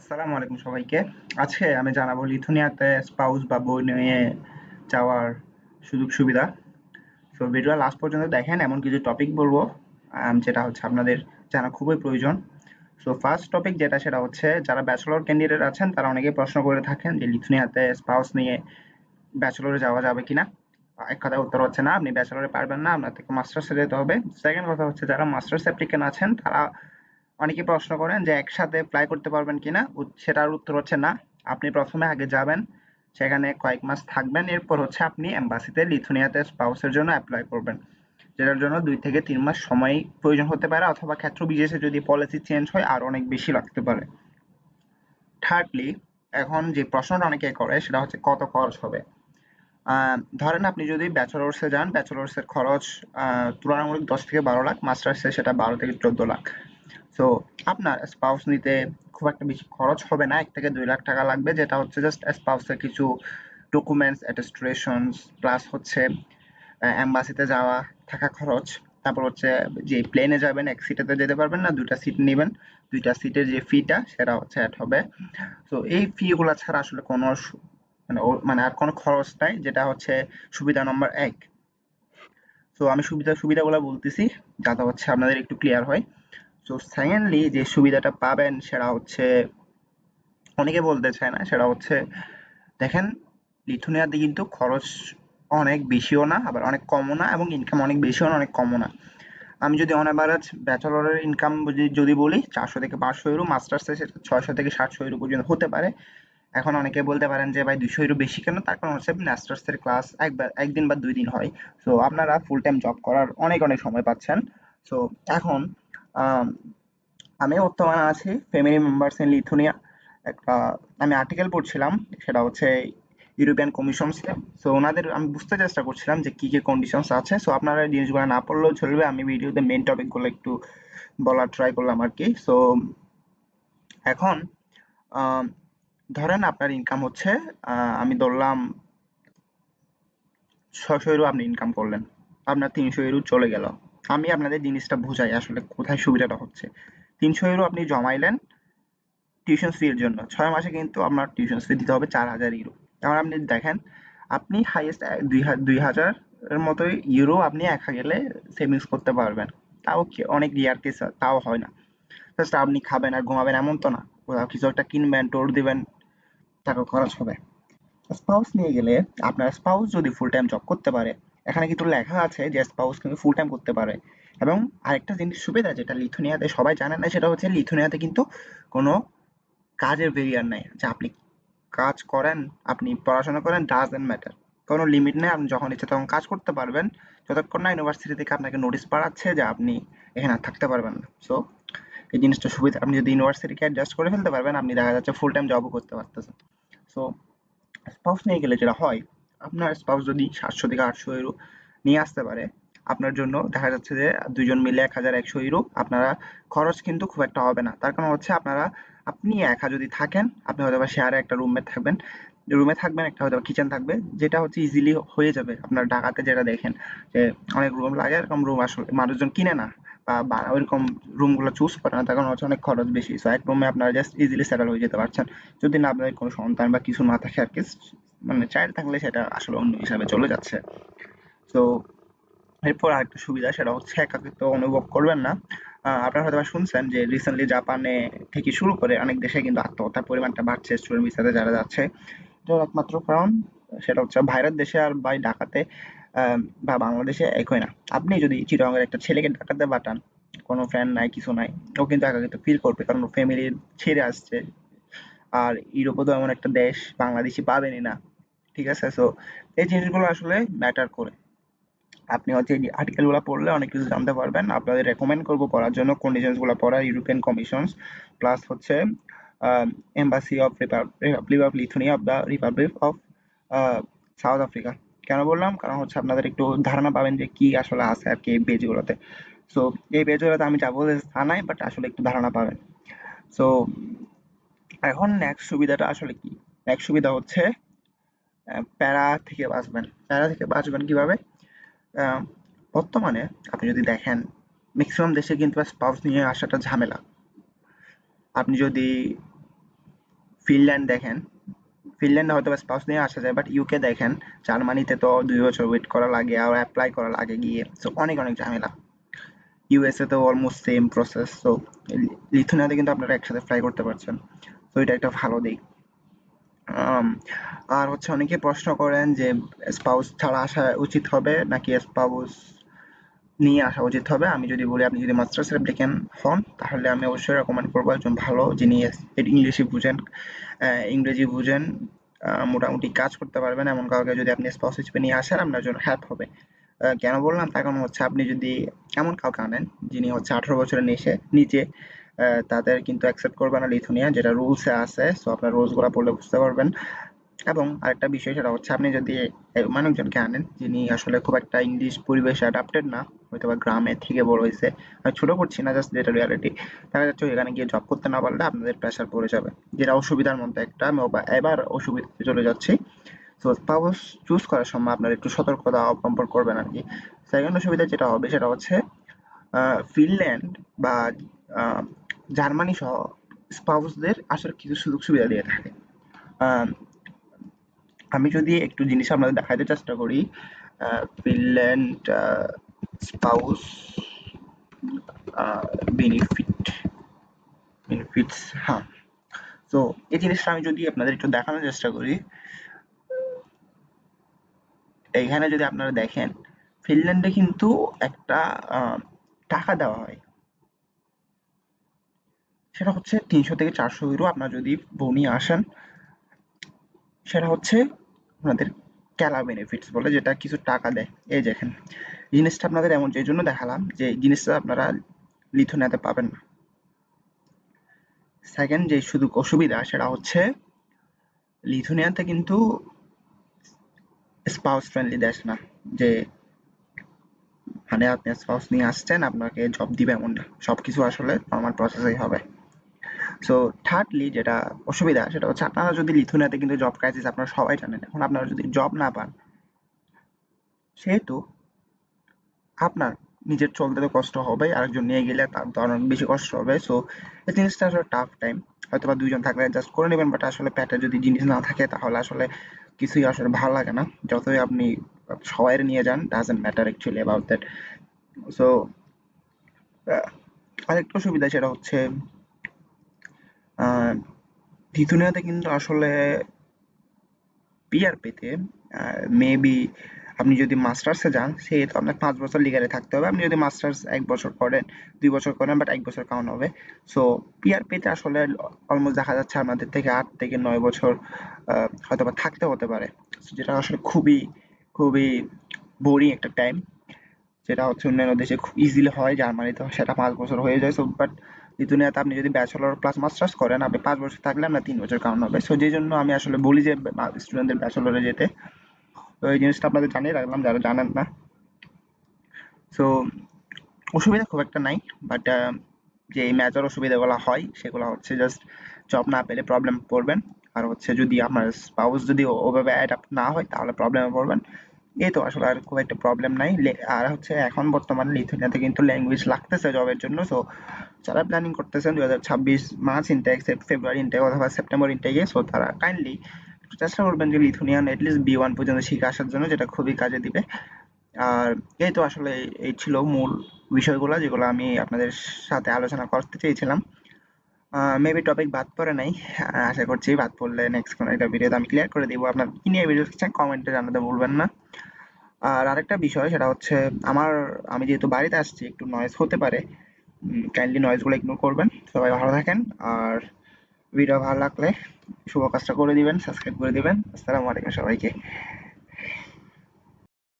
আসসালামু আলাইকুম সবাইকে। আজকে আমি জানাব লিথুনিয়াতে স্পাউস বা বই নিয়ে যাওয়ার সুযোগ সুবিধা। তো ভিডিও লাস্ট পর্যন্ত দেখেন, এমন কিছু টপিক বলব যেটা হচ্ছে আপনাদের জানা খুবই প্রয়োজন। সো ফার্স্ট টপিক যেটা, সেটা হচ্ছে যারা ব্যাচেলর ক্যান্ডিডেট আছেন, তারা অনেকেই প্রশ্ন করে থাকেন যে লিথুনিয়াতে স্পাউস নিয়ে ব্যাচেলরে যাওয়া যাবে কিনা। এক কথা উত্তর হচ্ছে না, আপনি ব্যাচেলরে পারবেন না, আপনার থেকে মাস্টার্সে যেতে হবে। সেকেন্ড কথা হচ্ছে, যারা মাস্টার্স অ্যাপ্লিকেন্ট আছেন, তারা অনেকে প্রশ্ন করেন যে একসাথে অ্যাপ্লাই করতে পারবেন কিনা। সেটার উত্তর হচ্ছে না। আপনি প্রথমে আগে যাবেন, সেখানে কয়েক মাস থাকবেন, এরপর হচ্ছে আপনি এম্বাসিতে লিথুনিয়াতে স্পাউসের জন্য অ্যাপ্লাই করবেন, যেটার জন্য দুই থেকে তিন মাস সময় প্রয়োজন হতে পারে, অথবা ক্ষেত্র বিশেষে যদি পলিসি চেঞ্জ হয়, আর অনেক বেশি লাগতে পারে। থার্ডলি এখন যে প্রশ্নটা অনেকে করে, সেটা হচ্ছে কত খরচ হবে? ধরেন আপনি যদি ব্যাচেলর্সে যান ব্যাচেলর্সের খরচ তুলনামূলক দশ থেকে বারো লাখ মাস্টার্সে সেটা বারো থেকে চোদ্দ লাখ। তো আপনার স্পাউস নিতে খুব একটা বেশি খরচ হবে না। এক থেকে দুই লাখ টাকা লাগবে, যেটা হচ্ছে জাস্ট স্পাউসের কিছু ডকুমেন্টস অ্যাটেস্টেশনস প্লাস হচ্ছে অ্যাম্বাসিতে যাওয়া, থাকা খরচ। তারপর হচ্ছে যে প্লেনে যাবেন, এক সিটেতে যেতে পারবেন না, দুইটা সিট নেবেন। দুইটা সিটের যে ফিটা সেটা হচ্ছে অ্যাড হবে। তো এই ফিগুলো ছাড়া আসলে কোনো মানে মানে আর কোনো খরচ নাই, যেটা হচ্ছে সুবিধা নম্বর এক। তো আমি সুবিধা, সুবিধাগুলো বলতেছি, যাতে হচ্ছে আপনাদের একটু ক্লিয়ার হয়। তো সেকেন্ডলি যে সুবিধাটা পাবেন সেটা হচ্ছে, অনেকে বলতে চায় না, সেটা হচ্ছে, দেখেন, লিথুনিয়াতে কিন্তু খরচ অনেক বেশিও না, আবার অনেক কমও না, এবং ইনকাম অনেক বেশিও না, অনেক কমও না। আমি যদি অন অ্যাভারেজ ব্যাচেলরের ইনকাম যদি বলি, চারশো থেকে পাঁচশো ইউরো মাস্টার্সে সেটা ছয়শো থেকে সাতশো ইউরো পর্যন্ত হতে পারে। এখন অনেকে বলতে পারেন যে, ভাই দুশো ইউরো বেশি কেন? তার কারণ হচ্ছে মাস্টার্সের ক্লাস একবার, একদিন বা দুই দিন হয়। সো আপনারা ফুল টাইম জব করার অনেক অনেক সময় পাচ্ছেন। সো এখন আম, বর্তমানে আছি ফ্যামিলি মেম্বার্স ইন লিথুনিয়া একটা আমি আর্টিকেল পড়ছিলাম সেটা হচ্ছে ইউরোপিয়ান কমিশনস সো ওনাদের আমি বুঝতে চেষ্টা করছিলাম যে কী কী কন্ডিশনস আছে। সো আপনারা এই জিনিসগুলো না পড়লেও চলবে। আমি ভিডিওতে মেন টপিকগুলো একটু বলার ট্রাই করলাম আর কি। সো এখন ধরেন আপনার ইনকাম হচ্ছে আমি ধরলাম ছশো ইউরো আপনি ইনকাম করলেন। আপনার তিনশো ইউরো চলে গেল। আমি আপনাদের জিনিসটা বুঝাই আসলে কোথায় সুবিধাটা হচ্ছে। তিনশো ইউরো আপনি জমাইলেন টিউশন ফির জন্য। ছয় মাসে কিন্তু আপনার টিউশন ফি দিতে হবে চার হাজার ইউরো এবার আপনি দেখেন, আপনি হাইয়েস্ট দুই হাজার এর মতো ইউরো আপনি একা গেলে সেভিংস করতে পারবেন। তাও অনেক রিয়ার কেস তাও হয় না। জাস্ট আপনি খাবেন আর ঘুমাবেন এমন তো না। কোথাও কিছু একটা কিনবেন টোর দিবেন, টাকা খরচ হবে। স্পাউস নিয়ে গেলে আপনার স্পাউস যদি ফুল টাইম জব করতে পারে এখানে কিন্তু লেখা আছে যে স্পাউস কিন্তু ফুল টাইম করতে পারে। এবং আরেকটা জিনিস সুবিধা যেটা লিথুনিয়াতে সবাই জানে না, সেটা হচ্ছে লিথুনিয়াতে কিন্তু কোনো কাজের ভেরিয়ার নাই। যে আপনি কাজ করেন, আপনি পড়াশোনা করেন ডাজেন্ট ম্যাটার কোনো লিমিট নেই, আপনি যখন ইচ্ছে তখন কাজ করতে পারবেন। যতক্ষণ না ইউনিভার্সিটি থেকে আপনাকে নোটিশ পাঠাচ্ছে যে আপনি এখানে আর থাকতে পারবেন না। সো এই জিনিসটা সুবিধা। আপনি যদি ইউনিভার্সিটিকে অ্যাডজাস্ট করে ফেলতে পারবেন, আপনি দেখা যাচ্ছে ফুল টাইম জবও করতে পারতেছেন। সো স্পাউস নিয়ে গেলে যেটা হয় আপনার স্পাউস যদি সাতশো থেকে আটশো ইউরো নিয়ে আসতে পারে, আপনার জন্য দেখা যাচ্ছে যে দুজন মিলে এক হাজার একশো ইউরো আপনারা খরচ কিন্তু খুব একটা হবে না। তার কারণ হচ্ছে আপনারা, আপনি একা যদি থাকেন, আপনি হয়তো বা শেয়ারে একটা রুমে থাকবেন রুমে থাকবেন, একটা হয়তো কিচেন থাকবে, যেটা হচ্ছে ইজিলি হয়ে যাবে। আপনার ঢাকাতে যেটা দেখেন যে অনেক রুম লাগে, এরকম রুম আসলে মানুষজন কিনে না বা ওইরকম রুমগুলো চুজ করে না, তার কারণ হচ্ছে অনেক খরচ বেশি। সো এক রুমে আপনারা জাস্ট ইজিলি সেটেল হয়ে যেতে পারছেন। যদি না আপনাদের কোনো সন্তান বা কিছু না থাকে আর কি মানে চাইল্ড থাকলে সেটা আসলে অন্য হিসাবে চলে যাচ্ছে। তো এরপর আরেকটা সুবিধা, সেটা হচ্ছে একাকিত্ব অনুভব করবেন না। আপনারা হয়তো শুনছেন যে রিসেন্টলি জাপানে থেকে শুরু করে অনেক দেশে কিন্তু আত্মহত্যার পরিমাণটা বাড়ছে স্টুডেন্ট ভিসাতে যারা যাচ্ছে। এটার একমাত্র কারণ, সেটা হচ্ছে বাইরের দেশে আর বা ঢাকাতে বা বাংলাদেশে একই না। আপনি যদি চিটাগাংয়ের একটা ছেলেকে ঢাকাতে পাঠান, কোনো ফ্রেন্ড নাই, কিছু নাই, ও কিন্তু একাকিত্ব ফিল করবে কারণ ফ্যামিলি ছেড়ে আসছে। আর ইউরোপে তো এমন একটা দেশ, বাংলাদেশি পাবেনই না। ঠিক আছে? সো এই জিনিসগুলো আসলে ম্যাটার করে। আপনি হচ্ছে এই আর্টিকেলগুলো পড়লে অনেক কিছু জানতে পারবেন। আপনাদের রেকমেন্ড করব পড়ার জন্য কন্ডিশনসগুলো পড়া ইউরোপিয়ান কমিশনস প্লাস হচ্ছে embassy of republic of Lithuania of the republic of South Africa কেন বললাম? কারণ হচ্ছে আপনাদের একটু ধারণা পাবেন যে কি আসলে আছে আর কি এই পেজগুলোতে সো এই পেজগুলোতে আমি যাব নাই বাট আসলে একটু ধারণা পাবেন। সো এখন নেক্সট সুবিধাটা আসলে কি? নেক্সট সুবিধা হচ্ছে প্যারা থেকে বাঁচবেন। প্যারা থেকে বাঁচবেন কীভাবে? বর্তমানে আপনি যদি দেখেন ম্যাক্সিমাম দেশে কিন্তু স্পাউস নিয়ে আসাটা ঝামেলা। আপনি যদি ফিনল্যান্ড দেখেন, ফিনল্যান্ডে হয়তো স্পাউস নিয়ে আসা যায় বাট ইউকে দেখেন, জার্মানিতে তো দুই বছর ওয়েট করা লাগে আর অ্যাপ্লাই করা লাগে গিয়ে। সো অনেক অনেক ঝামেলা। ইউএসএ তো অলমোস্ট সেম প্রসেস সো লিথুনিয়াতে কিন্তু আপনারা একসাথে ফ্লাই করতে পারছেন। তো এটা একটা ভালো দিক। আর হচ্ছে অনেকে প্রশ্ন করেন যে স্পাউস ছাড়া আসা উচিত হবে নাকি স্পাউস নিয়ে আসা উচিত হবে? আমি যদি বলি, আপনি যদি মাস্টার্স অ্যাপ্লিকেন্ট হন, তাহলে আমি অবশ্যই রেকমেন্ড করব একজন ভালো যিনি ইংলিশে বুঝেন ইংরেজি বুঝেন মোটামুটি কাজ করতে পারবেন। এমন কাউকে যদি আপনি স্পাউস হিসেবে নিয়ে আসেন, আপনার জন্য হেল্প হবে। কেন বললাম? তার কারণ হচ্ছে আপনি যদি এমন কাউকে আনেন, যিনি হচ্ছে আঠারো বছরের নিচে নিচে তাদের কিন্তু অ্যাকসেপ্ট করবে না লিথুনিয়া, যেটা রুলসে আছে সো আপনার রুলসগুলো পড়লে বুঝতে পারবেন। এবং আরেকটা বিষয়, সেটা হচ্ছে আপনি যদি এমন একজনকে আনেন, যিনি আসলে খুব একটা ইংলিশ পরিবেশে অ্যাডাপ্টেড না হয়তো বা গ্রামে থেকে বড় হয়েছে আমি ছোট করছি না জাস্ট যেটা রিয়ালিটি দেখা যাচ্ছে এখানে গিয়ে জব করতে না পারলে আপনাদের প্রেশার পড়ে যাবে। যেটা অসুবিধার মধ্যে একটা, আমি এবার অসুবিধাতে চলে যাচ্ছি। সো স্পাউস চুজ করার সময় আপনার একটু সতর্কতা অবলম্বন করবেন আর কি। সেকেন্ড অসুবিধা যেটা হবে, সেটা হচ্ছে ফিনল্যান্ড বা জার্মানি সহ স্পাউসদের আসলে কিছু সুযোগ সুবিধা দিয়ে থাকে। আমি যদি একটু জিনিস আপনাদের দেখাতে চেষ্টা করি ফিনল্যান্ড স্পাউস বেনিফিট, বেনিফিটস হ্যাঁ। তো এই জিনিসটা আমি যদি আপনাদের একটু দেখানোর চেষ্টা করি, এইখানে যদি আপনারা দেখেন, ফিনল্যান্ডে কিন্তু একটা টাকা দেওয়া হয়। সেটা হচ্ছে তিনশো থেকে চারশো ইউরো আপনার যদি বউ নিয়ে আসেন, সেটা হচ্ছে আপনাদের ক্যালা বেনিফিটস বলে যেটা কিছু টাকা দেয়। এই দেখেন, জিনিসটা আপনাদের এমন যে জন্য দেখালাম যে জিনিসটা আপনারা লিথুনিয়াতে পাবেন না। সেকেন্ড যে শুধু অসুবিধা, সেটা হচ্ছে লিথুনিয়াতে কিন্তু স্পাউস ফ্রেন্ডলি দেশ না, যে মানে আপনি স্পাউস নিয়ে আসছেন, আপনাকে জব দিবে এমন না সবকিছু আসলে নর্মাল প্রসেসেই হবে। সো থার্ডলি যেটা অসুবিধা, সেটা হচ্ছে আপনারা যদি লিথুনিয়াতে কিন্তু জব ক্রাইসিস আপনারা সবাই জানেন, এখন আপনারা যদি জব না পান, সেহেতু আপনার নিজের চলতে তো কষ্ট হবে আরেকজন নিয়ে গেলে তার অনেক বেশি কষ্ট হবে। সো এই জিনিসটা আসলে টাফ টাইম হয়তো বা দুইজন থাকলে জাস্ট করে নেবেন বাট আসলে প্যাটে যদি জিনিস না থাকে, তাহলে আসলে কিছুই আসলে ভালো লাগে না। যতই আপনি সবাই নিয়ে যান doesn't matter actually about that so আরেকটা সুবিধা সেটা হচ্ছে আহ, কিন্তু আসলে পিআর পেতে মেবি আপনি যদি মাস্টার্সে যান সেহেতু আপনার পাঁচ বছর লিগারে থাকতে হবে। আপনি যদি মাস্টার্স এক বছর করেন দুই বছর করেন বাট এক বছর কাউন্ট হবে। সো পিআর পেতে আসলে অলমোস্ট দেখা যাচ্ছে আমাদের থেকে আট থেকে নয় বছর হয়তো বা থাকতে হতে পারে। যেটা আসলে খুবই খুবই বোরিং একটা টাইম যেটা হচ্ছে অন্যান্য দেশে খুব ইজিলি হয়, জার্মানিতে সেটা পাঁচ বছর হয়ে যায়। সো বাট লিথুনিয়াতে আপনি যদি ব্যাচেলর প্লাস মাস্টার্স করেন, আপনি পাঁচ বছর থাকলে আপনার তিন বছর কাউন্ট হবে। সো যে জন্য আমি আসলে বলি যে স্টুডেন্টদের ব্যাচেলরে যেতে। তো এই জিনিসটা আপনাদের জানিয়ে রাখলাম, যারা জানেন না। সো অসুবিধা খুব একটা নাই বাট যে মেজর অসুবিধাগুলো হয়, সেগুলো হচ্ছে জাস্ট জব না পেলে প্রবলেম পড়বেন আর হচ্ছে যদি আপনার স্পাউস যদি ওভাবে অ্যাডাপ্ট না হয়, তাহলে প্রবলেমে পড়বেন। এই তো আসলে আর খুব একটা প্রবলেম নাই। আর হচ্ছে এখন বর্তমানে লিথুনিয়াতে কিন্তু ল্যাঙ্গুয়েজ লাগতেছে জবের জন্য। সো যারা প্ল্যানিং করতেছেন দুই হাজার ছাব্বিশ মার্চ ইনটেক ফেব্রুয়ারি ইনটেক অথবা সেপ্টেম্বর ইনটেকে সো তারা কাইন্ডলি চেষ্টা করবেন যে লিথুনিয়ান এটলিস্ট বি ওয়ান পর্যন্ত শিখে আসার জন্য, যেটা খুবই কাজে দিবে। আর এই তো আসলে এই ছিল মূল বিষয়গুলো, যেগুলো আমি আপনাদের সাথে আলোচনা করতে চেয়েছিলাম। মেবি টপিক বাদ পড়ে নাই। আশা করছি বাদ পড়লে নেক্সট কোনো একটা ভিডিওতে আমি ক্লিয়ার করে দিব। আপনার কি নিয়ে ভিডিও চান কমেন্টে জানাতে ভুলবেন না। আর আরেকটা বিষয়, সেটা হচ্ছে আমার, আমি যেহেতু বাড়িতে আসছি, একটু নয়েজ হতে পারে। কাইন্ডলি নয়েজগুলো ইগনোর করবেন। সবাই ভালো থাকেন। আর ভিডিও ভালো লাগলে শুভ কাজটা করে দিবেন সাবস্ক্রাইব করে দিবেন। আসসালামু আলাইকুম সবাইকে।